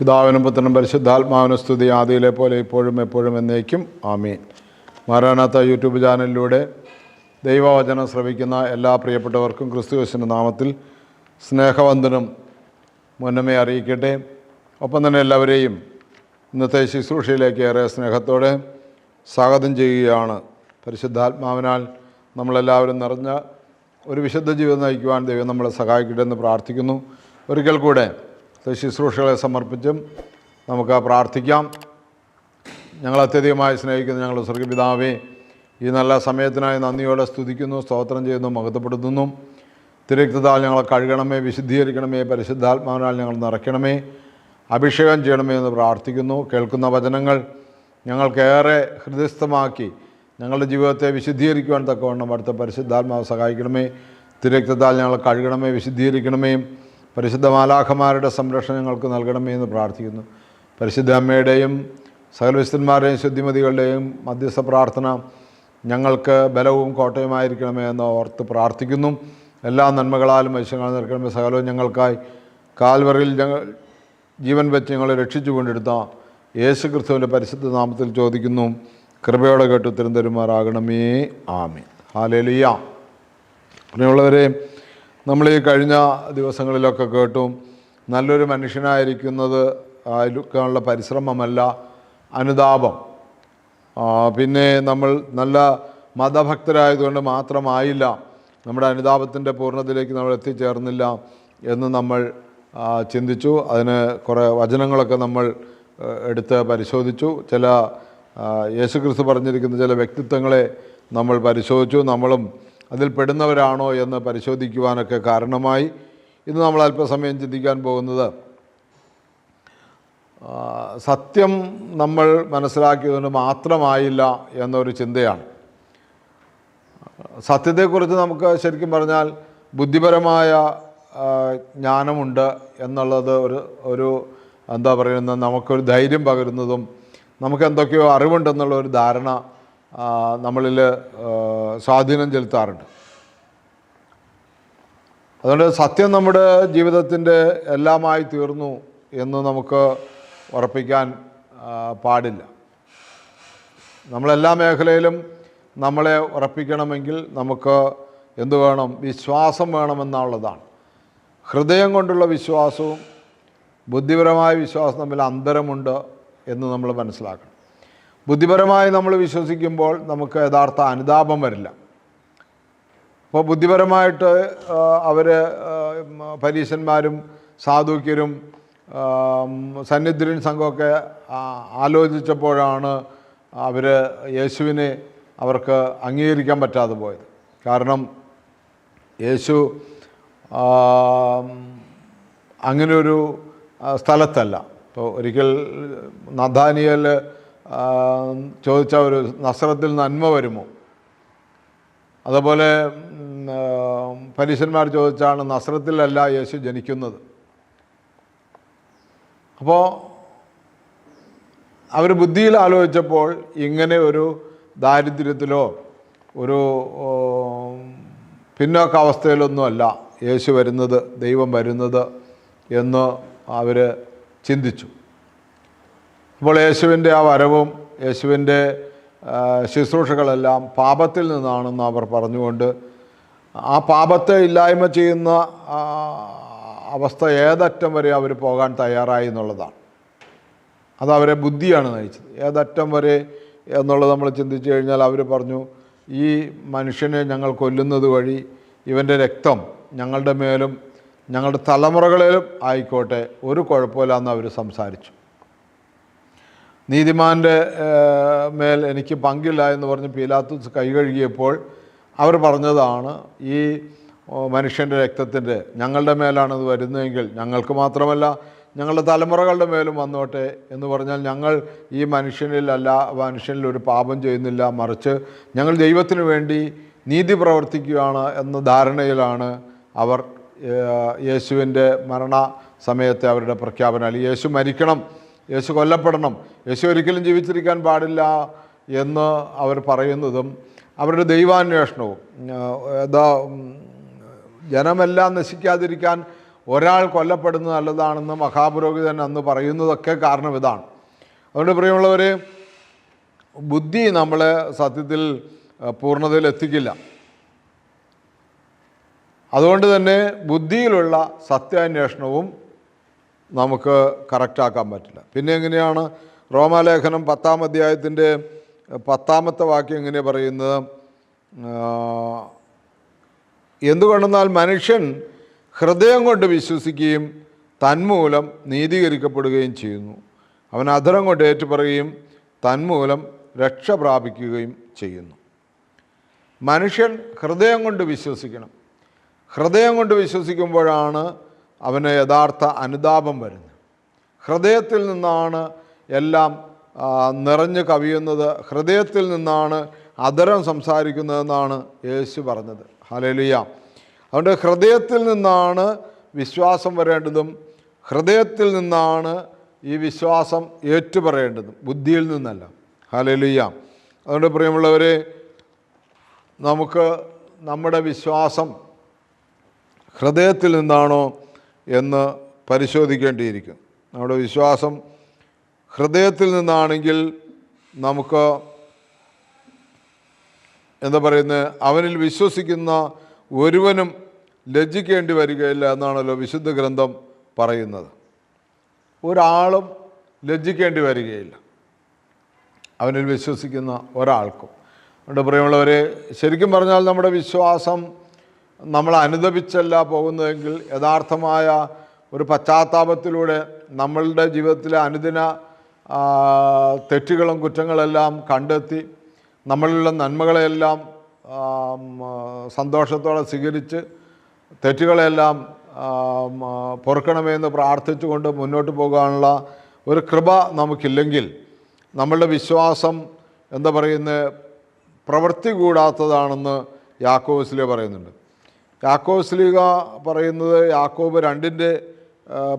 പിതാവിനും പുത്രനും പരിശുദ്ധാത്മാവിനും സ്തുതി ആദിയിലെ പോലെ ഇപ്പോഴും എപ്പോഴും എന്നേക്കും. ആമീൻ. മാരാനാത്ത യൂട്യൂബ് ചാനലിലൂടെ ദൈവവചനം ശ്രവിക്കുന്ന എല്ലാ പ്രിയപ്പെട്ടവർക്കും ക്രിസ്തുവശന്റെ നാമത്തിൽ സ്നേഹവന്ദനം മുന്നമേ അറിയിക്കട്ടെ. ഒപ്പം തന്നെ എല്ലാവരെയും ഇന്നത്തെ ശുശ്രൂഷയിലേക്ക് ഏറെ സ്നേഹത്തോടെ സ്വാഗതം ചെയ്യുകയാണ്. പരിശുദ്ധാത്മാവിനാൽ നമ്മളെല്ലാവരും നിറഞ്ഞ ഒരു വിശുദ്ധ ജീവിതം നയിക്കുവാൻ ദൈവം നമ്മളെ സഹായിക്കട്ടെ എന്ന് പ്രാർത്ഥിക്കുന്നു. ഒരിക്കൽ കൂടെ ശുശ്രൂഷകളെ സമർപ്പിച്ചും നമുക്ക് പ്രാർത്ഥിക്കാം. ഞങ്ങൾ അത്യധികമായി സ്നേഹിക്കുന്ന ഞങ്ങളുടെ സ്വർഗപിതാവേ ഈ നല്ല സമയത്തിനായി നന്ദിയോടെ സ്തുതിക്കുന്നു സ്തോത്രം ചെയ്യുന്നു മഹത്വപ്പെടുത്തുന്നു. തിരക്തതാൽ ഞങ്ങളെ കഴുകണമേ വിശുദ്ധീകരിക്കണമേ പരിശുദ്ധാത്മാവിനാൽ ഞങ്ങൾ നിറയ്ക്കണമേ അഭിഷേകം ചെയ്യണമേ എന്ന് പ്രാർത്ഥിക്കുന്നു. കേൾക്കുന്ന വചനങ്ങൾ ഞങ്ങൾക്കേറെ ഹൃദയസ്ഥമാക്കി ഞങ്ങളുടെ ജീവിതത്തെ വിശുദ്ധീകരിക്കുവാൻ തക്കവണ്ണം അടുത്ത പരിശുദ്ധാത്മാവ് സഹായിക്കണമേ. തിരക്തതാൽ ഞങ്ങളെ കഴുകണമേ വിശുദ്ധീകരിക്കണമേ. പരിശുദ്ധ മാലാഖമാരുടെ സംരക്ഷണം ഞങ്ങൾക്ക് നൽകണമേ എന്ന് പ്രാർത്ഥിക്കുന്നു. പരിശുദ്ധ അമ്മയുടെയും സകലവിശുദ്ധന്മാരുടെയും ശുദ്ധിമതികളുടെയും മധ്യസ്ഥ പ്രാർത്ഥന ഞങ്ങൾക്ക് ബലവും കോട്ടയുമായിരിക്കണമേ എന്ന് ഓർത്ത് പ്രാർത്ഥിക്കുന്നു. എല്ലാ നന്മകളാലും ഐശ്വര്യങ്ങൾ നിൽക്കണമേ സകലവും ഞങ്ങൾക്കായി കാൽവറിയിൽ ഞങ്ങൾ ജീവൻ വെച്ച് ഞങ്ങളെ രക്ഷിച്ചു കൊണ്ടെടുത്ത യേശു ക്രിസ്തുവിന്റെ പരിശുദ്ധ നാമത്തിൽ ചോദിക്കുന്നു. കൃപയോടെ കേട്ട് ഉത്തരം തരുമാറാകണമേ. ആമേ ഹാലേലിയ. പ്രിയമുള്ളവരെ നമ്മൾ ഈ കഴിഞ്ഞ ദിവസങ്ങളിലൊക്കെ കേട്ടും നല്ലൊരു മനുഷ്യനായിരിക്കുന്നത് ആയിരിക്കാനുള്ള പരിശ്രമമല്ല അനുതാപം. പിന്നെ നമ്മൾ നല്ല മതഭക്തരായതുകൊണ്ട് മാത്രമായില്ല നമ്മുടെ അനുതാപത്തിന്റെ പൂർണതയിലേക്ക് നമ്മൾ എത്തിച്ചേർന്നില്ല എന്ന് നമ്മൾ ചിന്തിച്ചു. അതിന് കുറേ വചനങ്ങളൊക്കെ നമ്മൾ എടുത്ത് പരിശോധിച്ചു. ചില യേശുക്രിസ്തു പറഞ്ഞിരിക്കുന്ന ചില വ്യക്തിത്വങ്ങളെ നമ്മൾ പരിശോധിച്ചു. നമ്മളും അതിൽ പെടുന്നവരാണോ എന്ന് പരിശോധിക്കുവാനൊക്കെ കാരണമായി ഇന്ന് നമ്മൾ അല്പസമയം ചിന്തിക്കാൻ പോകുന്നത്. സത്യം നമ്മൾ മനസ്സിലാക്കിയതുകൊണ്ട് മാത്രമായില്ല എന്നൊരു ചിന്തയാണ്. സത്യത്തെക്കുറിച്ച് നമുക്ക് ശരിക്കും പറഞ്ഞാൽ ബുദ്ധിപരമായ ജ്ഞാനമുണ്ട് എന്നുള്ളത് ഒരു ഒരു എന്താ പറയുന്നത് നമുക്കൊരു ധൈര്യം പകരുന്നതും നമുക്ക് എന്തൊക്കെയോ അറിവുണ്ടെന്നുള്ള ഒരു ധാരണ നമ്മളിൽ സ്വാധീനം ചെലുത്താറുണ്ട്. അതുകൊണ്ട് സത്യം നമ്മുടെ ജീവിതത്തിന്റെ എല്ലാമായി തീർന്നു എന്ന് നമുക്ക് ഉറപ്പിക്കാൻ പാടില്ല. നമ്മളെല്ലാ മേഖലയിലും നമ്മളെ ഉറപ്പിക്കണമെങ്കിൽ നമുക്ക് എന്തു വേണം? വിശ്വാസം വേണമെന്നുള്ളതാണ്. ഹൃദയം കൊണ്ടുള്ള വിശ്വാസവും ബുദ്ധിപരമായ വിശ്വാസം തമ്മിൽ അന്തരമുണ്ട് എന്ന് നമ്മൾ മനസ്സിലാക്കണം. ബുദ്ധിപരമായി നമ്മൾ വിശ്വസിക്കുമ്പോൾ നമുക്ക് യഥാർത്ഥ അനുതാപം വരില്ല. അപ്പോൾ ബുദ്ധിപരമായിട്ട് അവർ പരീശന്മാരും സാധുക്യരും സന്നിധിരൻ സംഘമൊക്കെ ആലോചിച്ചപ്പോഴാണ് അവർ യേശുവിനെ അവർക്ക് അംഗീകരിക്കാൻ പറ്റാതെ പോയത്. കാരണം യേശു ആ, അങ്ങനെ ഒരു സ്ഥലത്തല്ല. ഇപ്പോൾ ഒരിക്കൽ നദാനിയൽ ചോദിച്ച ഒരു നസ്രത്തിൽ നന്മ വരുമോ? അതുപോലെ പരീശന്മാർ ചോദിച്ചാണ് നസ്രത്തിലല്ല യേശു ജനിക്കുന്നത്. അപ്പോൾ അവർ ബുദ്ധിയിൽ ആലോചിച്ചപ്പോൾ ഇങ്ങനെ ഒരു ദാരിദ്ര്യത്തിലോ ഒരു പിന്നോക്ക അവസ്ഥയിലൊന്നുമല്ല യേശു വരുന്നത് ദൈവം വരുന്നത് എന്ന് അവർ ചിന്തിച്ചു. അപ്പോൾ യേശുവിന്റെ ആ വരവും യേശുവിന്റെ ശുശ്രൂഷകളെല്ലാം പാപത്തിൽ നിന്നാണെന്ന് അവർ പറഞ്ഞുകൊണ്ട് ആ പാപത്തെ ഇല്ലായ്മ ചെയ്യുന്ന അവസ്ഥ ഏതറ്റം വരെ അവർ പോകാൻ തയ്യാറായി എന്നുള്ളതാണ്. അത് അവരെ ബുദ്ധിയാണ് നയിച്ചത്. ഏതറ്റം വരെ എന്നുള്ളത് നമ്മൾ ചിന്തിച്ചു കഴിഞ്ഞാൽ അവർ പറഞ്ഞു ഈ മനുഷ്യനെ ഞങ്ങൾ കൊല്ലുന്നത് വഴി ഇവന്റെ രക്തം ഞങ്ങളുടെ മേലും ഞങ്ങളുടെ തലമുറകളിലും ആയിക്കോട്ടെ ഒരു കുഴപ്പമില്ല എന്ന് അവർ സംസാരിച്ചു. നീതിമാന്റെ മേൽ എനിക്ക് പങ്കില്ല എന്ന് പറഞ്ഞ് പീലാത്തൂസ് കൈ കഴുകിയപ്പോൾ അവർ പറഞ്ഞതാണ് ഈ മനുഷ്യന്റെ രക്തത്തിന്റെ ഞങ്ങളുടെ മേലാണത് വരുന്നതെങ്കിൽ ഞങ്ങൾക്ക് മാത്രമല്ല ഞങ്ങളുടെ തലമുറകളുടെ മേലും വന്നോട്ടെ എന്ന് പറഞ്ഞാൽ ഞങ്ങൾ ഈ മനുഷ്യനിലല്ല മനുഷ്യനിൽ ഒരു പാപം ചെയ്യുന്നില്ല മറിച്ച് ഞങ്ങൾ ദൈവത്തിന് വേണ്ടി നീതി പ്രവർത്തിക്കുകയാണ് എന്ന ധാരണയിലാണ് അവർ യേശുവിന്റെ മരണ സമയത്തെ അവരുടെ പ്രഖ്യാപനം. അല്ലെങ്കിൽ യേശു മരിക്കണം യേശു കൊല്ലപ്പെടണം. യേശു ഒരിക്കലും ജീവിച്ചിരിക്കാൻ പാടില്ല എന്ന് അവർ പറയുന്നതും അവരുടെ ദൈവാന്വേഷണവും ജനമെല്ലാം നശിക്കാതിരിക്കാൻ ഒരാൾ കൊല്ലപ്പെടുന്നത് നല്ലതാണെന്ന് മഹാപുരോഹിതൻ അന്ന് പറയുന്നതൊക്കെ കാരണം ഇതാണ്. അതുകൊണ്ട് പ്രിയമുള്ളവർ ബുദ്ധി നമ്മളെ സത്യത്തിൽ പൂർണതയിൽ എത്തിക്കില്ല. അതുകൊണ്ട് തന്നെ ബുദ്ധിയിലുള്ള സത്യാന്വേഷണവും നമുക്ക് കറക്റ്റാക്കാൻ പറ്റില്ല. പിന്നെ എങ്ങനെയാണ് റോമാലേഖനം പത്താം അധ്യായത്തിന്റെ പത്താമത്തെ വാക്യം എങ്ങനെ പറയുന്നത്? എന്തുകൊണ്ടെന്നാൽ മനുഷ്യൻ ഹൃദയം കൊണ്ട് വിശ്വസിക്കുകയും തന്മൂലം നീതീകരിക്കപ്പെടുകയും ചെയ്യുന്നു. അവൻ അധരം കൊണ്ട് ഏറ്റുപറയുകയും തന്മൂലം രക്ഷ പ്രാപിക്കുകയും ചെയ്യുന്നു. മനുഷ്യൻ ഹൃദയം കൊണ്ട് വിശ്വസിക്കണം. ഹൃദയം കൊണ്ട് വിശ്വസിക്കുമ്പോഴാണ് അവന് യഥാർത്ഥ അനുതാപം വരുന്നു. ഹൃദയത്തിൽ നിന്നാണ് എല്ലാം നിറഞ്ഞു കവിയുന്നത്. ഹൃദയത്തിൽ നിന്നാണ് അതരം സംസാരിക്കുന്നതെന്നാണ് യേശു പറഞ്ഞത്. ഹലലിയ അതുകൊണ്ട് ഹൃദയത്തിൽ നിന്നാണ് വിശ്വാസം വരേണ്ടതും ഹൃദയത്തിൽ നിന്നാണ് ഈ വിശ്വാസം ഏറ്റുപറയേണ്ടതും ബുദ്ധിയിൽ നിന്നല്ല. ഹലലിയ അതുകൊണ്ട് പ്രിയമുള്ളവരെ നമുക്ക് നമ്മുടെ വിശ്വാസം ഹൃദയത്തിൽ നിന്നാണോ എന്ന് പരിശോധിക്കേണ്ടിയിരിക്കും നമ്മുടെ വിശ്വാസം ഹൃദയത്തിൽ നിന്നാണെങ്കിൽ നമുക്ക് എന്താ പറയുന്നത് അവനിൽ വിശ്വസിക്കുന്ന ഒരുവനും ലജ്ജിക്കേണ്ടി വരികയില്ല എന്നാണല്ലോ വിശുദ്ധ ഗ്രന്ഥം പറയുന്നത്. ഒരാളും ലജ്ജിക്കേണ്ടി വരികയില്ല. അവനിൽ വിശ്വസിക്കുന്ന ഒരാൾക്കും. അതുകൊണ്ട് പ്രിയമുള്ളവരെ ശരിക്കും പറഞ്ഞാൽ നമ്മുടെ വിശ്വാസം നമ്മൾ അനുദപിച്ചല്ല പോകുന്നതെങ്കിൽ യഥാർത്ഥമായ ഒരു പശ്ചാത്താപത്തിലൂടെ നമ്മളുടെ ജീവിതത്തിലെ അനുദിന തെറ്റുകളും കുറ്റങ്ങളെല്ലാം കണ്ടെത്തി നമ്മളിലുള്ള മ, സന്തോഷത്തോടെ സ്വീകരിച്ച് മ, പൊറുക്കണമെന്ന് പ്രാർത്ഥിച്ചുകൊണ്ട് മുന്നോട്ട് പോകാനുള്ള ഒരു കൃപ നമുക്കില്ലെങ്കിൽ നമ്മളുടെ വിശ്വാസം എന്താ പറയുന്നത് പ്രവൃത്തി കൂടാത്തതാണെന്ന് യാക്കോസിലെ പറയുന്നുണ്ട്. യാക്കോബ് സ്ലീഗ പറയുന്നത് യാക്കോബ് രണ്ടിന്റെ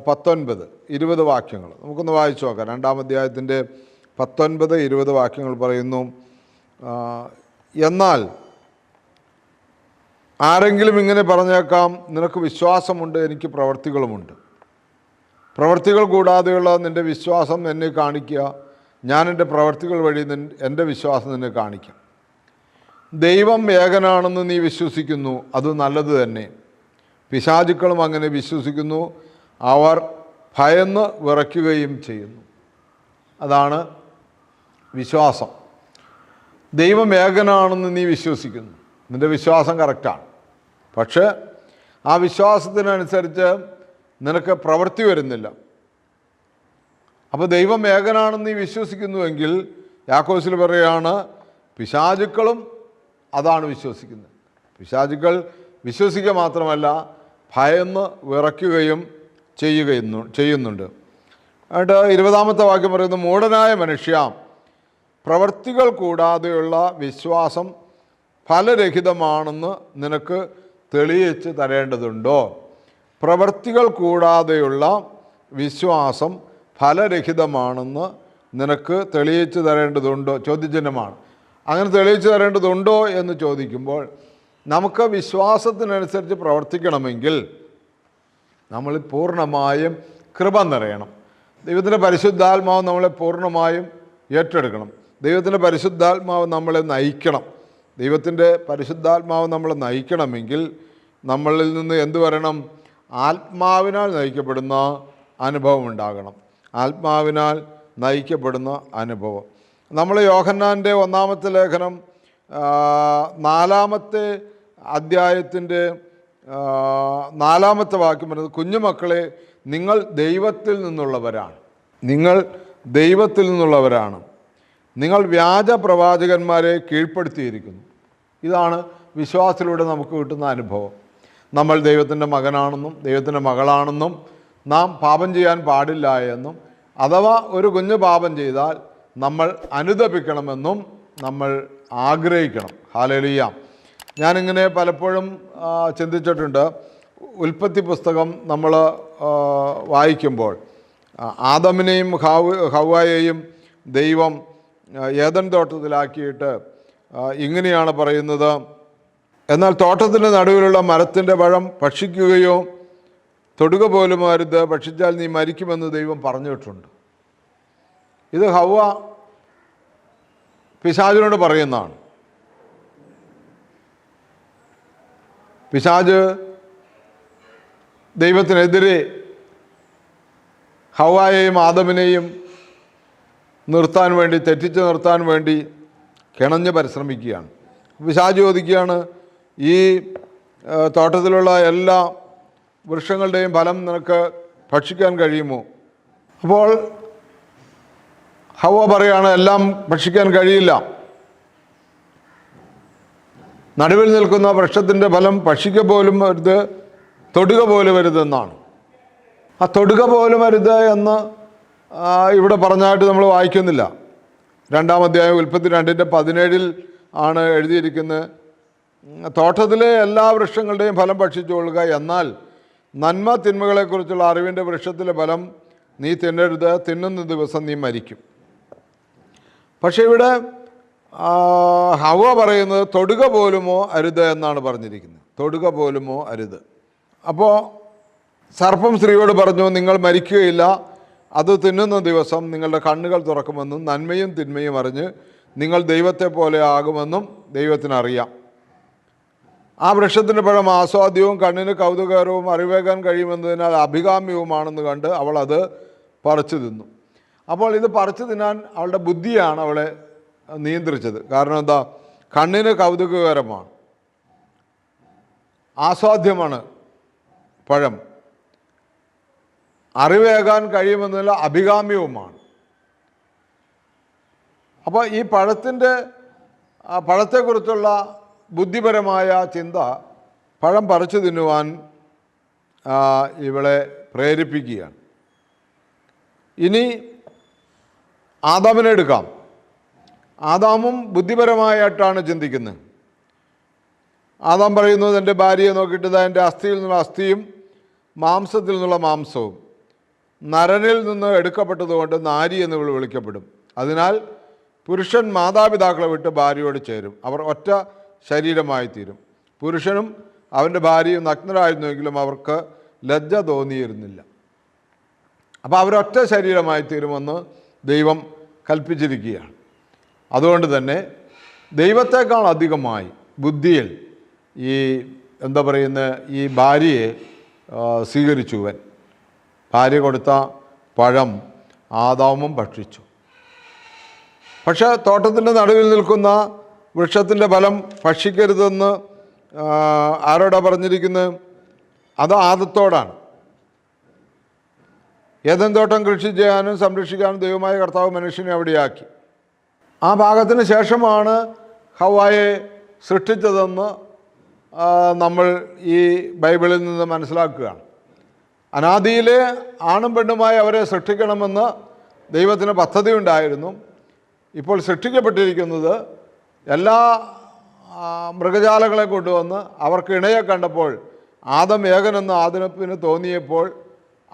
പത്തൊൻപത് ഇരുപത് വാക്യങ്ങൾ. നമുക്കൊന്ന് വായിച്ചു നോക്കാം. രണ്ടാം അധ്യായത്തിന്റെ പത്തൊൻപത് ഇരുപത് വാക്യങ്ങൾ പറയുന്നു. എന്നാൽ ആരെങ്കിലും ഇങ്ങനെ പറഞ്ഞേക്കാം നിനക്ക് വിശ്വാസമുണ്ട് എനിക്ക് പ്രവർത്തികളുമുണ്ട്. പ്രവർത്തികൾ കൂടാതെയുള്ള നിന്റെ വിശ്വാസം എന്നെ കാണിക്കുക. ഞാൻ എന്റെ പ്രവർത്തികൾ വഴി എന്റെ വിശ്വാസം നിന്നെ കാണിക്കാം. ദൈവം ഏകനാണെന്ന് നീ വിശ്വസിക്കുന്നു അത് നല്ലത് തന്നെ. പിശാചുക്കളും അങ്ങനെ വിശ്വസിക്കുന്നു അവർ ഭയന്ന് വിറയ്ക്കുകയും ചെയ്യുന്നു. അതാണ് വിശ്വാസം. ദൈവം ഏകനാണെന്ന് നീ വിശ്വസിക്കുന്നു. നിന്റെ വിശ്വാസം കറക്റ്റാണ്. പക്ഷേ ആ വിശ്വാസത്തിനനുസരിച്ച് നിനക്ക് പ്രവൃത്തി വരുന്നില്ല. അപ്പോൾ ദൈവം ഏകനാണെന്ന് നീ വിശ്വസിക്കുന്നുവെങ്കിൽ യാക്കോസിൽ പറയുകയാണ് പിശാചുക്കളും അതാണ് വിശ്വസിക്കുന്നത്. പിശാചുക്കൾ വിശ്വസിക്കുക മാത്രമല്ല ഭയന്ന് വിറയ്ക്കുകയും ചെയ്യുകയെന്നു ചെയ്യുന്നുണ്ട്. എന്നിട്ട് ഇരുപതാമത്തെ വാക്യം പറയുന്നു മൂഢനായ മനുഷ്യ പ്രവർത്തികൾ കൂടാതെയുള്ള വിശ്വാസം ഫലരഹിതമാണെന്ന് നിനക്ക് തെളിയിച്ച് തരേണ്ടതുണ്ടോ? പ്രവർത്തികൾ കൂടാതെയുള്ള വിശ്വാസം ഫലരഹിതമാണെന്ന് നിനക്ക് തെളിയിച്ച് തരേണ്ടതുണ്ടോ? ചോദ്യചിഹ്നമാണ്. അങ്ങനെ തെളിയിച്ചു തരേണ്ടതുണ്ടോ എന്ന് ചോദിക്കുമ്പോൾ നമുക്ക് വിശ്വാസത്തിനനുസരിച്ച് പ്രവർത്തിക്കണമെങ്കിൽ നമ്മൾ പൂർണമായും കൃപ നിറയണം. ദൈവത്തിന്റെ പരിശുദ്ധാത്മാവ് നമ്മളെ പൂർണമായും ഏറ്റെടുക്കണം. ദൈവത്തിന്റെ പരിശുദ്ധാത്മാവ് നമ്മളെ നയിക്കണം. ദൈവത്തിന്റെ പരിശുദ്ധാത്മാവ് നമ്മളെ നയിക്കണമെങ്കിൽ നമ്മളിൽ നിന്ന് എന്തു വരണം? ആത്മാവിനാൽ നയിക്കപ്പെടുന്ന അനുഭവം ഉണ്ടാകണം. ആത്മാവിനാൽ നയിക്കപ്പെടുന്ന അനുഭവം. നമ്മൾ യോഹന്നാന്റെ ഒന്നാമത്തെ ലേഖനം നാലാമത്തെ അധ്യായത്തിന്റെ നാലാമത്തെ വാക്യം പറയുന്നത് കുഞ്ഞുമക്കളെ നിങ്ങൾ ദൈവത്തിൽ നിന്നുള്ളവരാണ്. നിങ്ങൾ ദൈവത്തിൽ നിന്നുള്ളവരാണ്. നിങ്ങൾ വ്യാജ പ്രവാചകന്മാരെ കീഴ്പ്പെടുത്തിയിരിക്കുന്നു. ഇതാണ് വിശ്വാസത്തിലൂടെ നമുക്ക് കിട്ടുന്ന അനുഭവം. നമ്മൾ ദൈവത്തിന്റെ മകനാണെന്നും ദൈവത്തിന്റെ മകളാണെന്നും നാം പാപം ചെയ്യാൻ പാടില്ല എന്നും അഥവാ ഒരു കുഞ്ഞ് പാപം ചെയ്താൽ നമ്മൾ അനുദപിക്കണമെന്നും നമ്മൾ ആഗ്രഹിക്കണം. ഹാലലിയ. ഞാനിങ്ങനെ പലപ്പോഴും ചിന്തിച്ചിട്ടുണ്ട്. ഉൽപ്പത്തി പുസ്തകം നമ്മൾ വായിക്കുമ്പോൾ ആദമിനെയും ഹവ് ഹവായെയും ദൈവം ഏതൻ തോട്ടത്തിലാക്കിയിട്ട് ഇങ്ങനെയാണ് പറയുന്നത്. എന്നാൽ തോട്ടത്തിന്റെ നടുവിലുള്ള മരത്തിന്റെ പഴം ഭക്ഷിക്കുകയോ തൊടുക പോലും അരുത് ഭക്ഷിച്ചാൽ നീ മരിക്കുമെന്ന് ദൈവം പറഞ്ഞിട്ടുണ്ട്. ഇത് ഹവ പിശാജിനോട് പറയുന്നതാണ്. പിശാജ് ദൈവത്തിനെതിരെ ഹവായെയും ആദമിനെയും നിർത്താൻ വേണ്ടി തെറ്റിച്ച് നിർത്താൻ വേണ്ടി കിണഞ്ഞ് പരിശ്രമിക്കുകയാണ്. പിശാജ് ചോദിക്കുകയാണ് ഈ തോട്ടത്തിലുള്ള എല്ലാ വൃക്ഷങ്ങളുടെയും ഫലം നിനക്ക് ഭക്ഷിക്കാൻ കഴിയുമോ? അപ്പോൾ ഹവ പറയാണ് എല്ലാം ഭക്ഷിക്കാൻ കഴിയില്ല. നടുവിൽ നിൽക്കുന്ന വൃക്ഷത്തിന്റെ ഫലം ഭക്ഷിക്ക പോലും വരുത് തൊടുക പോലും വരുതെന്നാണ് ആ തൊടുക പോലും വരുത് എന്ന് ഇവിടെ പറഞ്ഞായിട്ട് നമ്മൾ വായിക്കുന്നില്ല. രണ്ടാം അധ്യായം ഉൽപ്പത്തി രണ്ടിന്റെ പതിനേഴിൽ ആണ് എഴുതിയിരിക്കുന്നത്. തോട്ടത്തിലെ എല്ലാ വൃക്ഷങ്ങളുടെയും ഫലം ഭക്ഷിച്ചുകൊള്ളുക എന്നാൽ നന്മ തിന്മകളെക്കുറിച്ചുള്ള അറിവിന്റെ വൃക്ഷത്തിലെ ഫലം നീ തിന്നരുത് തിന്നുന്ന ദിവസം നീ മരിക്കും. പക്ഷേ ഇവിടെ ഹവ പറയുന്നത് തൊടുക പോലുമോ അരുത് എന്നാണ് പറഞ്ഞിരിക്കുന്നത്. തൊടുക പോലുമോ അരുത്. അപ്പോൾ സർപ്പം സ്ത്രീയോട് പറഞ്ഞു നിങ്ങൾ മരിക്കുകയില്ല. അത് തിന്നുന്ന ദിവസം നിങ്ങളുടെ കണ്ണുകൾ തുറക്കുമെന്നും നന്മയും തിന്മയും അറിഞ്ഞ് നിങ്ങൾ ദൈവത്തെ പോലെ ആകുമെന്നും ദൈവത്തിനറിയാം. ആ വൃക്ഷത്തിന്റെ പഴം ആസ്വാദ്യവും കണ്ണിന് കൗതുകകരവും അറിവേകാൻ കഴിയുമെന്നതിനാൽ അഭികാമ്യവുമാണെന്ന് കണ്ട് അവൾ അത് പറിച്ചു തിന്നു. അപ്പോൾ ഇത് പറിച്ചു തിന്നാൻ അവളുടെ ബുദ്ധിയാണ് അവളെ നിയന്ത്രിച്ചത്. കാരണം എന്താ? കണ്ണിന് കൗതുകകരമാണ്. ആസ്വാദ്യമാണ് പഴം. അറിവേകാൻ കഴിയുമെന്നുള്ള അഭികാമ്യവുമാണ്. അപ്പോൾ ഈ പഴത്തിന്റെ പഴത്തെക്കുറിച്ചുള്ള ബുദ്ധിപരമായ ചിന്ത പഴം പറിച്ചു തിന്നുവാൻ ഇവളെ പ്രേരിപ്പിക്കുകയാണ്. ഇനി ആദാമിനെ എടുക്കാം. ആദാമും ബുദ്ധിപരമായിട്ടാണ് ചിന്തിക്കുന്നത്. ആദാം പറയുന്നത് എന്റെ ഭാര്യയെ നോക്കിയിട്ട് എന്റെ അസ്ഥിയിൽ നിന്നുള്ള അസ്ഥിയും മാംസത്തിൽ നിന്നുള്ള മാംസവും. നരനിൽ നിന്ന് എടുക്കപ്പെട്ടതുകൊണ്ട് നാരി എന്ന് വിളിക്കപ്പെടും. അതിനാൽ പുരുഷൻ മാതാപിതാക്കളെ വിട്ട് ഭാര്യയോട് ചേരും. അവർ ഒറ്റ ശരീരമായി തീരും. പുരുഷനും അവന്റെ ഭാര്യയും നഗ്നരായിരുന്നുവെങ്കിലും അവർക്ക് ലജ്ജ തോന്നിയിരുന്നില്ല. അപ്പോൾ അവരൊറ്റ ശരീരമായി തീരുമെന്ന് ദൈവം കൽപ്പിച്ചിരിക്കുകയാണ്. അതുകൊണ്ട് തന്നെ ദൈവത്തെക്കാൾ അധികമായി ബുദ്ധിയിൽ ഈ എന്താ പറയുന്ന ഈ ഭാര്യയെ സ്വീകരിച്ചുവൻ. ഭാര്യ കൊടുത്ത പഴം ആദാമും ഭക്ഷിച്ചു. പക്ഷെ തോട്ടത്തിന്റെ നടുവിൽ നിൽക്കുന്ന വൃക്ഷത്തിന്റെ ഫലം ഭക്ഷിക്കരുതെന്ന് ആരോടാ പറഞ്ഞിരിക്കുന്നത് അത് ആദത്തോടാണ്. ഏതൻ തോട്ടം കൃഷി ചെയ്യാനും സംരക്ഷിക്കാനും ദൈവമായ കർത്താവ് മനുഷ്യനെ അവിടെയാക്കി. ആ ഭാഗത്തിന് ശേഷമാണ് ഹവായെ സൃഷ്ടിച്ചതെന്ന് നമ്മൾ ഈ ബൈബിളിൽ നിന്ന് മനസ്സിലാക്കുകയാണ്. അനാദിയിലെ ആണും പെണ്ണുമായി അവരെ സൃഷ്ടിക്കണമെന്ന് ദൈവത്തിന് പദ്ധതി ഉണ്ടായിരുന്നു ഇപ്പോൾ സൃഷ്ടിക്കപ്പെട്ടിരിക്കുന്നത് എല്ലാ മൃഗജാലങ്ങളെ കൊണ്ടുവന്ന് അവർക്ക് ഇണയെ കണ്ടപ്പോൾ ആദം ഏകനെന്ന് ആദനപ്പിന് തോന്നിയപ്പോൾ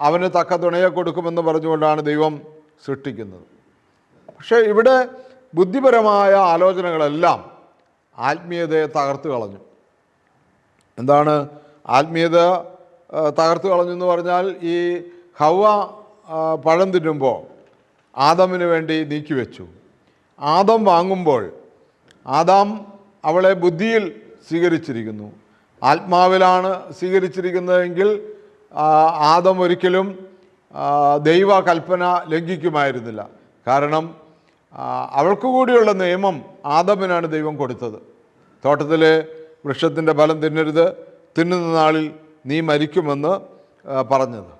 അവന് തക്ക തുണയെ കൊടുക്കുമെന്ന് പറഞ്ഞുകൊണ്ടാണ് ദൈവം സൃഷ്ടിക്കുന്നത്. പക്ഷേ ഇവിടെ ബുദ്ധിപരമായ ആലോചനകളെല്ലാം ആത്മീയതയെ തകർത്ത് കളഞ്ഞു. എന്താണ് ആത്മീയത തകർത്ത് കളഞ്ഞു എന്ന് പറഞ്ഞാൽ ഈ ഹവ പഴം തിന്നുമ്പോൾ ആദമിന് വേണ്ടി നീക്കിവെച്ചു ആദം വാങ്ങുമ്പോൾ ആദാം അവളെ ബുദ്ധിയിൽ സ്വീകരിച്ചിരിക്കുന്നു. ആത്മാവിലാണ് സ്വീകരിച്ചിരിക്കുന്നതെങ്കിൽ ആദം ഒരിക്കലും ദൈവ കൽപ്പന ലംഘിക്കുമായിരുന്നില്ല. കാരണം അവൾക്ക് കൂടിയുള്ള നിയമം ആദമിനാണ് ദൈവം കൊടുത്തത്. തോട്ടത്തിലെ വൃക്ഷത്തിന്റെ ഫലം തിന്നരുത് തിന്നുന്ന നാളിൽ നീ മരിക്കുമെന്ന് പറഞ്ഞത്.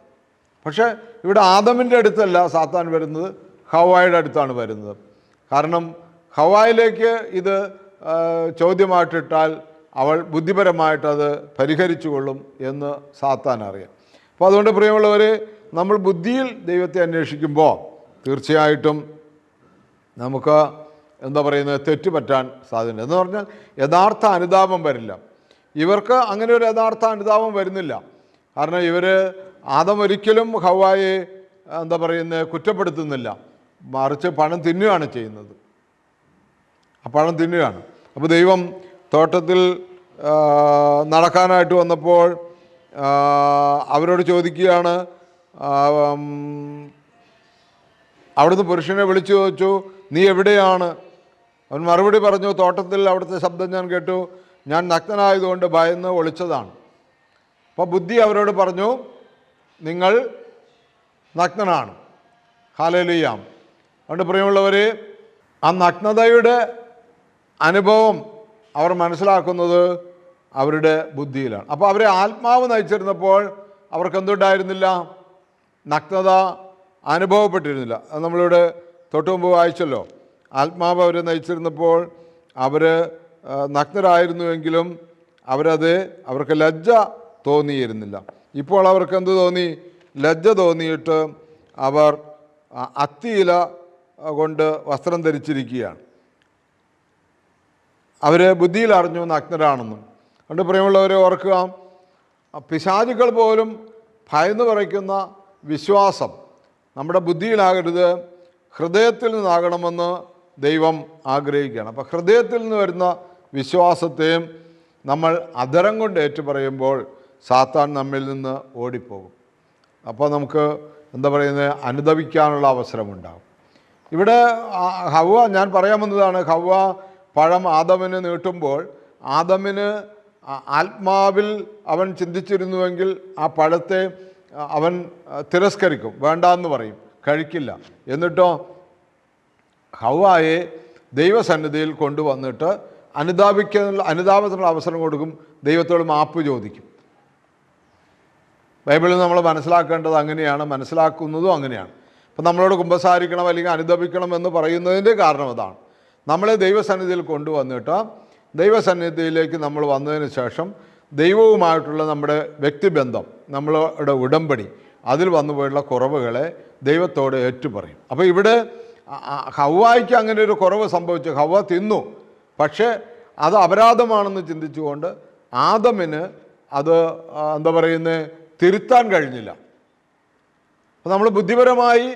പക്ഷേ ഇവിടെ ആദമിന്റെ അടുത്തല്ല സാത്താൻ വരുന്നത് ഹവായുടെ അടുത്താണ് വരുന്നത്. കാരണം ഹവായിലേക്ക് ഇത് ചോദ്യമായിട്ടിട്ടാൽ അവൾ ബുദ്ധിപരമായിട്ടത് പരിഹരിച്ചു കൊള്ളും എന്ന് സാത്താൻ അറിയാം. അപ്പോൾ അതുകൊണ്ട് പ്രിയമുള്ളവർ നമ്മൾ ബുദ്ധിയിൽ ദൈവത്തെ അന്വേഷിക്കുമ്പോൾ തീർച്ചയായിട്ടും നമുക്ക് എന്താ പറയുന്നത് തെറ്റ് പറ്റാൻ സാധ്യത എന്ന് പറഞ്ഞാൽ യഥാർത്ഥ അനുതാപം വരില്ല. ഇവർക്ക് അങ്ങനെ ഒരു യഥാർത്ഥ അനുതാപം വരുന്നില്ല. കാരണം ഇവർ ആദം ഹവായെ എന്താ പറയുന്നത് കുറ്റപ്പെടുത്തുന്നില്ല. മറിച്ച് പണം തിന്നുകയാണ് ചെയ്യുന്നത്. ആ പണം തിന്നുകയാണ്. അപ്പോൾ ദൈവം തോട്ടത്തിൽ നടക്കാനായിട്ട് വന്നപ്പോൾ അവരോട് ചോദിക്കുകയാണ് അവിടുന്ന് പുരുഷനെ വിളിച്ചു ചോദിച്ചു നീ എവിടെയാണ്? അവൻ മറുപടി പറഞ്ഞു തോട്ടത്തിൽ അവിടുത്തെ ശബ്ദം ഞാൻ കേട്ടു. ഞാൻ നഗ്നനായതുകൊണ്ട് ഭയന്ന് ഒളിച്ചതാണ്. അപ്പോൾ ബുദ്ധി അവരോട് പറഞ്ഞു നിങ്ങൾ നഗ്നനാണ്. ഹാലലിയാം. അതുകൊണ്ട് പ്രിയമുള്ളവർ ആ നഗ്നതയുടെ അനുഭവം അവർ മനസ്സിലാക്കുന്നത് അവരുടെ ബുദ്ധിയിലാണ്. അപ്പോൾ അവരെ ആത്മാവ് നയിച്ചിരുന്നപ്പോൾ അവർക്ക് എന്തുണ്ടായിരുന്നില്ല നഗ്നത അനുഭവപ്പെട്ടിരുന്നില്ല. അത് നമ്മളിവിടെ തൊട്ട് മുമ്പ് വായിച്ചല്ലോ. ആത്മാവ് അവരെ നയിച്ചിരുന്നപ്പോൾ അവർ നഗ്നരായിരുന്നുവെങ്കിലും അവരത് അവർക്ക് ലജ്ജ തോന്നിയിരുന്നില്ല. ഇപ്പോൾ അവർക്ക് എന്ത് തോന്നി? ലജ്ജ തോന്നിയിട്ട് അവർ അത്തിയില കൊണ്ട് വസ്ത്രം ധരിച്ചിരിക്കുകയാണ്. അവർ ബുദ്ധിയിൽ അറിഞ്ഞു നഗ്നരാണെന്നും. അതുകൊണ്ട് പ്രിയമുള്ളവരെ ഓർക്കുക പിശാചുക്കൾ പോലും ഭയന്ന് പറയ്ക്കുന്ന വിശ്വാസം നമ്മുടെ ബുദ്ധിയിലാകരുത് ഹൃദയത്തിൽ നിന്നാകണമെന്ന് ദൈവം ആഗ്രഹിക്കുകയാണ്. അപ്പോൾ ഹൃദയത്തിൽ നിന്ന് വരുന്ന വിശ്വാസത്തെയും നമ്മൾ അധരം കൊണ്ട് ഏറ്റുപറയുമ്പോൾ സാത്താൻ നമ്മിൽ നിന്ന് ഓടിപ്പോകും. അപ്പോൾ നമുക്ക് എന്താ പറയുന്നത് അനുദവിക്കാനുള്ള അവസരമുണ്ടാകും. ഇവിടെ ഹവ ഞാൻ പറയാൻ വന്നതാണ് ഹവ്വ പഴം ആദമിന് നീട്ടുമ്പോൾ ആദമിന് ആത്മാവിൽ അവൻ ചിന്തിച്ചിരുന്നുവെങ്കിൽ ആ പഴത്തെ അവൻ തിരസ്കരിക്കും. വേണ്ട എന്ന് പറയും. കഴിക്കില്ല. എന്നിട്ടോ ഹവായെ ദൈവസന്നിധിയിൽ കൊണ്ടുവന്നിട്ട് അനുതാപിക്കാനുള്ള അനുതാപത്തിനുള്ള അവസരം കൊടുക്കും. ദൈവത്തോട് മാപ്പ് ചോദിക്കും. ബൈബിളിൽ നമ്മൾ മനസ്സിലാക്കേണ്ടത് അങ്ങനെയാണ് മനസ്സിലാക്കുന്നതും അങ്ങനെയാണ്. അപ്പം നമ്മളോട് കുമ്പസാരിക്കണം അല്ലെങ്കിൽ അനുദപിക്കണം എന്ന് പറയുന്നതിന്റെ കാരണം അതാണ്. നമ്മളെ ദൈവസന്നിധിയിൽ കൊണ്ടുവന്നിട്ട് ദൈവസന്നിധിയിലേക്ക് നമ്മൾ വന്നതിന് ശേഷം ദൈവവുമായിട്ടുള്ള നമ്മുടെ വ്യക്തിബന്ധം നമ്മളുടെ ഉടമ്പടി അതിൽ വന്നു പോയുള്ള കുറവുകളെ ദൈവത്തോട് ഏറ്റുപറയും. അപ്പോൾ ഇവിടെ ഹവ്വായിക്ക് അങ്ങനെ ഒരു കുറവ് സംഭവിച്ചു. ഹവ്വ തിന്നു. പക്ഷേ അത് അപരാധമാണെന്ന് ചിന്തിച്ചുകൊണ്ട് ആദമിന് അത് എന്താ പറയുന്നത് തിരുത്താൻ കഴിഞ്ഞില്ല. അപ്പോൾ നമ്മൾ ബുദ്ധിപരമായി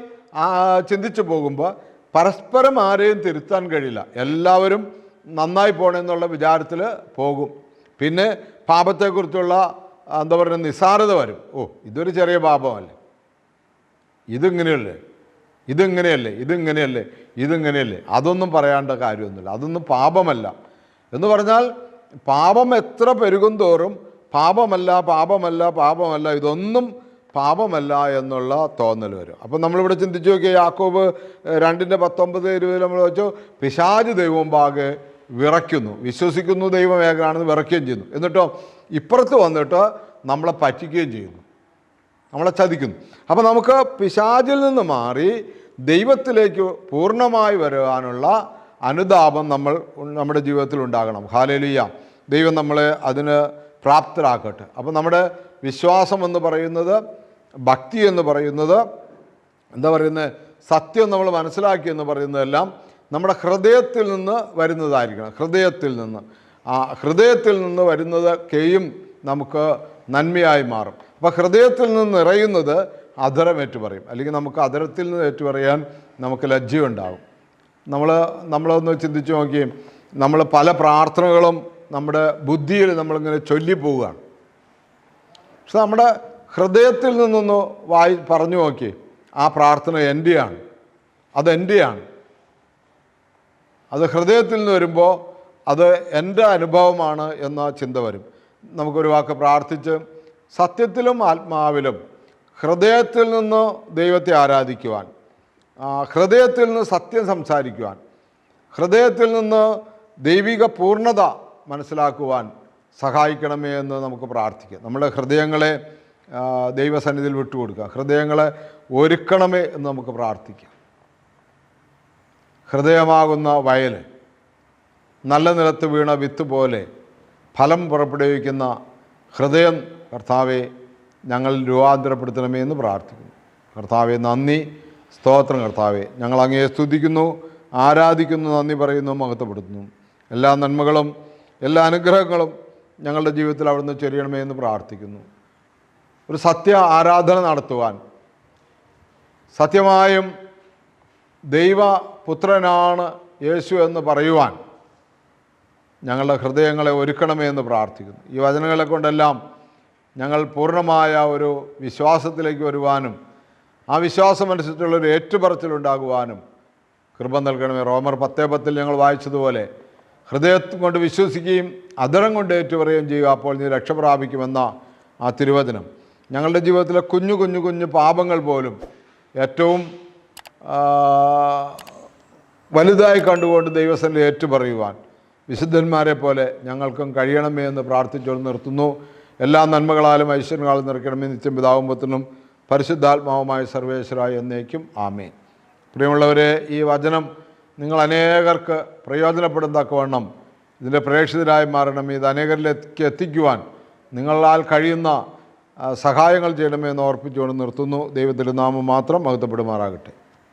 ചിന്തിച്ചു പോകുമ്പോൾ പരസ്പരം ആരെയും തിരുത്താൻ കഴിയില്ല. എല്ലാവരും നന്നായി പോകണമെന്നുള്ള വിചാരത്തിൽ പോകും. പിന്നെ പാപത്തെക്കുറിച്ചുള്ള എന്താ പറയുക നിസ്സാരത വരും. ഓ ഇതൊരു ചെറിയ പാപമല്ലേ? ഇതിങ്ങനെയല്ലേ? ഇതിങ്ങനെയല്ലേ? ഇതിങ്ങനെയല്ലേ? ഇതിങ്ങനെയല്ലേ? അതൊന്നും പറയാണ്ട കാര്യമൊന്നുമില്ല. അതൊന്നും പാപമല്ല. എന്ന് പറഞ്ഞാൽ പാപം എത്ര പെരുകും തോറും പാപമല്ല പാപമല്ല പാപമല്ല ഇതൊന്നും പാപമല്ല എന്നുള്ള തോന്നൽ വരും. അപ്പം നമ്മളിവിടെ ചിന്തിച്ചു നോക്കിയാൽ യാക്കോബ് രണ്ടിന്റെ പത്തൊമ്പത് ഇരുപതിൽ നമ്മൾ വെച്ചു. പിശാജ് ദൈവം വിറയ്ക്കുന്നു. വിശ്വസിക്കുന്നു ദൈവം ഏകനാണെന്ന് വിറയ്ക്കുകയും ചെയ്യുന്നു. എന്നിട്ടോ ഇപ്പുറത്ത് വന്നിട്ട് നമ്മളെ പറ്റിക്കുകയും ചെയ്യുന്നു. നമ്മളെ ചതിക്കുന്നു. അപ്പോൾ നമുക്ക് പിശാചിൽ നിന്ന് മാറി ദൈവത്തിലേക്ക് പൂർണമായി വരുവാനുള്ള അനുതാപം നമ്മൾ നമ്മുടെ ജീവിതത്തിൽ ഉണ്ടാകണം. ഹാലേലിയ. ദൈവം നമ്മളെ അതിന് പ്രാപ്തരാക്കട്ടെ. അപ്പോൾ നമ്മുടെ വിശ്വാസം എന്ന് പറയുന്നത് ഭക്തി എന്ന് പറയുന്നത് എന്താ പറയുന്നത്? സത്യം നമ്മൾ മനസ്സിലാക്കി എന്ന് പറയുന്നതെല്ലാം നമ്മുടെ ഹൃദയത്തിൽ നിന്ന് വരുന്നതായിരിക്കണം. ഹൃദയത്തിൽ നിന്ന്. ആ ഹൃദയത്തിൽ നിന്ന് വരുന്നത് വരുന്നതൊക്കെയും നമുക്ക് നന്മയായി മാറും. അപ്പോൾ ഹൃദയത്തിൽ നിന്ന് നിറയുന്നത് അധരം ഏറ്റുപറയും. അല്ലെങ്കിൽ നമുക്ക് അധരത്തിൽ നിന്ന് ഏറ്റുപറയാൻ നമുക്ക് ലജ്ജയുണ്ടാകും നമ്മൾ നമ്മളൊന്ന് ചിന്തിച്ച് നോക്കിയും നമ്മൾ പല പ്രാർത്ഥനകളും നമ്മുടെ ബുദ്ധിയിൽ നമ്മളിങ്ങനെ ചൊല്ലിപ്പോവുകയാണ് പക്ഷെ നമ്മുടെ ഹൃദയത്തിൽ നിന്നൊന്ന് വായി പറഞ്ഞു നോക്കി ആ പ്രാർത്ഥന എന്റെയാണ് അതെന്റെയാണ് അത് ഹൃദയത്തിൽ നിന്ന് വരുമ്പോൾ അത് എന്റെ അനുഭവമാണ് എന്ന ചിന്ത വരും. നമുക്കൊരു വാക്ക് പ്രാർത്ഥിച്ച് സത്യത്തിലും ആത്മാവിലും ഹൃദയത്തിൽ നിന്ന് ദൈവത്തെ ആരാധിക്കുവാൻ ഹൃദയത്തിൽ നിന്ന് സത്യം സംസാരിക്കുവാൻ ഹൃദയത്തിൽ നിന്ന് ദൈവിക പൂർണത മനസ്സിലാക്കുവാൻ സഹായിക്കണമേ എന്ന് നമുക്ക് പ്രാർത്ഥിക്കാം. നമ്മുടെ ഹൃദയങ്ങളെ ദൈവസന്നിധിയിൽ വിട്ടുകൊടുക്കുക. ഹൃദയങ്ങളെ ഒരുക്കണമേ എന്ന് നമുക്ക് പ്രാർത്ഥിക്കാം. ഹൃദയമാകുന്ന വയൽ നല്ല നിലത്ത് വീണ വിത്ത് പോലെ ഫലം പുറപ്പെടുവിക്കുന്ന ഹൃദയം കർത്താവെ ഞങ്ങൾ രൂപാന്തരപ്പെടുത്തണമേ എന്ന് പ്രാർത്ഥിക്കുന്നു. കർത്താവെ നന്ദി. സ്തോത്രം കർത്താവെ. ഞങ്ങൾ അങ്ങേ സ്തുതിക്കുന്നു ആരാധിക്കുന്നു നന്ദി പറയുന്നു മഹത്വപ്പെടുത്തുന്നു. എല്ലാ നന്മകളും എല്ലാ അനുഗ്രഹങ്ങളും ഞങ്ങളുടെ ജീവിതത്തിൽ അവിടുന്ന് ചൊരിയണമേ എന്ന് പ്രാർത്ഥിക്കുന്നു. ഒരു സത്യ ആരാധന നടത്തുവാൻ സത്യമായും ദൈവപുത്രനാണ് യേശു എന്ന് പറയുവാൻ ഞങ്ങളുടെ ഹൃദയങ്ങളെ ഒരുക്കണമേ എന്ന് പ്രാർത്ഥിക്കുന്നു. ഈ വചനങ്ങളെ കൊണ്ടെല്ലാം ഞങ്ങൾ പൂർണമായ ഒരു വിശ്വാസത്തിലേക്ക് വരുവാനും ആ വിശ്വാസമനുസരിച്ചുള്ള ഒരു ഏറ്റുപറച്ചിലുണ്ടാകുവാനും കൃപ നൽകണമേ. റോമർ പത്തേ പത്തിൽ ഞങ്ങൾ വായിച്ചതുപോലെ ഹൃദയത്തിൽ കൊണ്ട് വിശ്വസിക്കുകയും അതിരം കൊണ്ട് ഏറ്റുപറയുകയും ചെയ്യുക അപ്പോൾ നീ രക്ഷ പ്രാപിക്കുമെന്ന ആ തിരുവചനം. ഞങ്ങളുടെ ജീവിതത്തിലെ കുഞ്ഞു കുഞ്ഞു കുഞ്ഞു പാപങ്ങൾ പോലും ഏറ്റവും വലുതായി കണ്ടുകൊണ്ട് ദൈവസനിൽ ഏറ്റുപറയുവാൻ വിശുദ്ധന്മാരെ പോലെ ഞങ്ങൾക്കും കഴിയണമേ എന്ന് പ്രാർത്ഥിച്ചുകൊണ്ട് നിർത്തുന്നു. എല്ലാ നന്മകളാലും ഐശ്വര്യങ്ങളാലും നിറയ്ക്കണമേ നിത്യം പിതാവുമ്പത്തിനും പരിശുദ്ധാത്മാവുമായ സർവേശ്വരായ എന്നേക്കും. ആമേൻ. പ്രിയമുള്ളവരെ ഈ വചനം നിങ്ങൾ അനേകർക്ക് പ്രയോജനപ്പെടും തക്കവണ്ണം ഇതിന്റെ പ്രേക്ഷിതരായി മാറണം. ഇത് അനേകരിലേക്ക് എത്തിക്കുവാൻ നിങ്ങളാൽ കഴിയുന്ന സഹായങ്ങൾ ചെയ്യണമെന്ന് ഓർപ്പിച്ചുകൊണ്ട് നിർത്തുന്നു. ദൈവത്തിന്റെ നാമം മാത്രം മഹത്വപ്പെടുമാറാകട്ടെ.